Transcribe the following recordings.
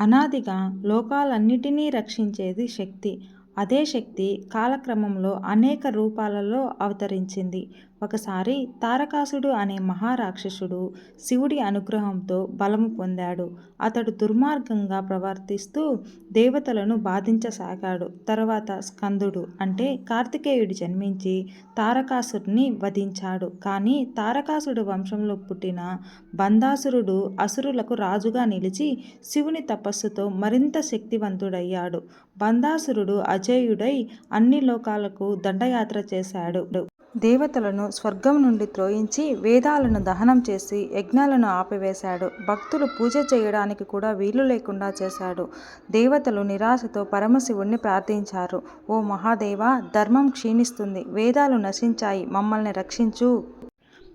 అనాదిగా లోకాలన్నిటినీ రక్షించేది శక్తి. అదే శక్తి కాలక్రమంలో అనేక రూపాలలో అవతరించింది. ఒకసారి తారకాసుడు అనే మహారాక్షసుడు శివుడి అనుగ్రహంతో బలము పొందాడు. అతడు దుర్మార్గంగా ప్రవర్తిస్తూ దేవతలను బాధించసాగాడు. తర్వాత స్కందుడు అంటే కార్తికేయుడు జన్మించి తారకాసుడిని వధించాడు. కానీ తారకాసుడు వంశంలో పుట్టిన బంధాసురుడు అసురులకు రాజుగా నిలిచి శివుని తపస్సుతో మరింత శక్తివంతుడయ్యాడు. బందాసురుడు అజేయుడై అన్ని లోకాలకు దండయాత్ర చేశాడు. దేవతలను స్వర్గం నుండి త్రోయించి వేదాలను దహనం చేసి యజ్ఞాలను ఆపివేశాడు. భక్తులు పూజ చేయడానికి కూడా వీలు లేకుండా చేశాడు. దేవతలు నిరాశతో పరమశివుడిని ప్రార్థించారు. ఓ మహాదేవ ధర్మం క్షీణిస్తుంది. వేదాలు నశించాయి. మమ్మల్ని రక్షించు.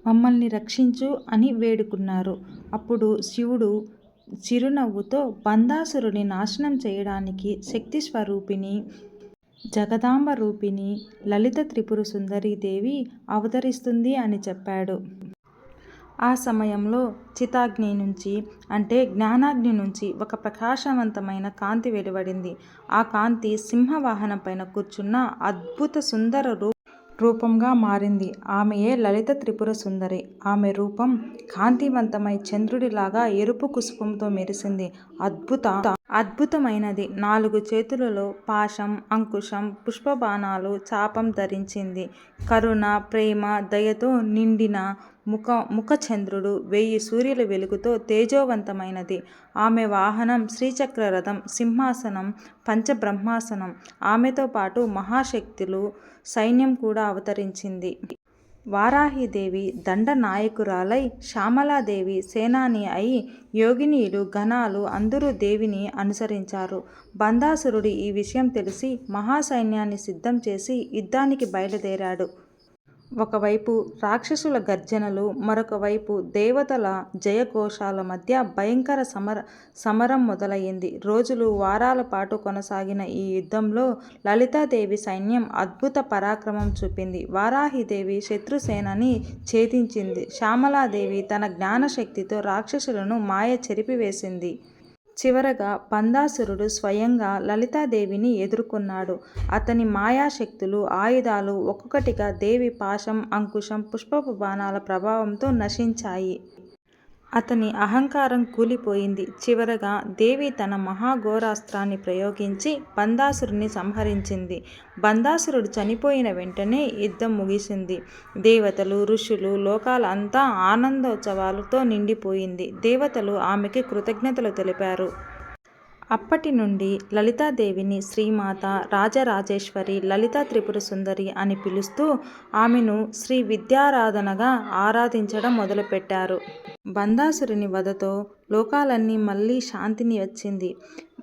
మమ్మల్ని రక్షించు అని వేడుకున్నారు. అప్పుడు శివుడు చిరునవ్వుతో బందాసురుని నాశనం చేయడానికి శక్తిస్వరూపిణి, జగదాంబరూపిణి లలిత త్రిపుర సుందరీదేవి అవతరిస్తుంది అని చెప్పాడు. ఆ సమయంలో చితాగ్ని నుంచి అంటే జ్ఞానాగ్ని నుంచి ఒక ప్రకాశవంతమైన కాంతి వెలువడింది. ఆ కాంతి సింహవాహనంపైన కూర్చున్న అద్భుత సుందర రూపంగా మారింది. ఆమెయే లలిత త్రిపుర సుందరి. ఆమె రూపం కాంతివంతమై చంద్రుడిలాగా ఎరుపు కుసుపంతో మెరిసింది. అద్భుత అద్భుతమైనది. నాలుగు చేతులలో పాశం, అంకుశం, పుష్పబాణాలు, చాపం ధరించింది. కరుణ, ప్రేమ, దయతో నిండిన ముఖ ముఖచంద్రుడు వెయ్యి సూర్యుల వెలుగుతో తేజోవంతమైనది. ఆమె వాహనం శ్రీచక్రరథం. సింహాసనం పంచబ్రహ్మాసనం. ఆమెతో పాటు మహాశక్తులు సైన్యం కూడా అవతరించింది. వారాహిదేవి దండనాయకురాలై, శ్యామలాదేవి సేనాని అయి యోగినీలు, గణాలు అందరూ దేవిని అనుసరించారు. బంధాసురుడు ఈ విషయం తెలిసి మహాసైన్యాన్ని సిద్ధం చేసి యుద్ధానికి బయలుదేరాడు. ఒకవైపు రాక్షసుల గర్జనలు, మరొకవైపు దేవతల జయఘోషాల మధ్య భయంకర సమర సమరం మొదలైంది రోజులు, వారాల పాటు కొనసాగిన ఈ యుద్ధంలో లలితాదేవి సైన్యం అద్భుత పరాక్రమం చూపింది. వారాహిదేవి శత్రుసేనని ఛేదించింది. శ్యామలాదేవి తన జ్ఞానశక్తితో రాక్షసులను మాయ చెరిపివేసింది. చివరగా పందాసురుడు స్వయంగా లలితాదేవిని ఎదుర్కొన్నాడు. అతని మాయాశక్తులు, ఆయుధాలు ఒక్కొక్కటిగా దేవి పాశం, అంకుశం, పుష్పపు బాణాల ప్రభావంతో నశించాయి. అతని అహంకారం కూలిపోయింది. చివరగా దేవి తన మహాఘోరాస్త్రాన్ని ప్రయోగించి బంధాసురుడిని సంహరించింది. బంధాసురుడు చనిపోయిన వెంటనే యుద్ధం ముగిసింది. దేవతలు, ఋషులు, లోకాల అంతా ఆనందోత్సవాలతో నిండిపోయింది. దేవతలు ఆమెకి కృతజ్ఞతలు తెలిపారు. అప్పటి నుండి లలితాదేవిని శ్రీమాత, రాజరాజేశ్వరి, లలిత త్రిపుర సుందరి అని పిలుస్తూ ఆమెను శ్రీ విద్యారాధనగా ఆరాధించడం మొదలుపెట్టారు. బంధాసురుని వధతో లోకాలన్నీ మళ్ళీ శాంతిని వచ్చింది.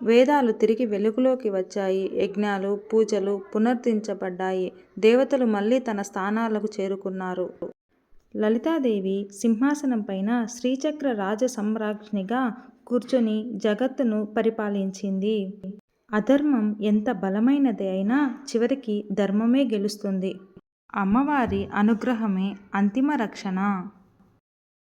వేదాలు తిరిగి వెలుగులోకి వచ్చాయి. యజ్ఞాలు, పూజలు పునర్దించబడ్డాయి దేవతలు మళ్ళీ తన స్థానాలకు చేరుకున్నారు. లలితాదేవి సింహాసనం పైన శ్రీచక్ర రాజసమ్రాజ్ఞిగా కూర్చొని జగత్తును పరిపాలించింది. అధర్మం ఎంత బలమైనది అయినా చివరికి ధర్మమే గెలుస్తుంది. అమ్మవారి అనుగ్రహమే అంతిమ రక్షణ.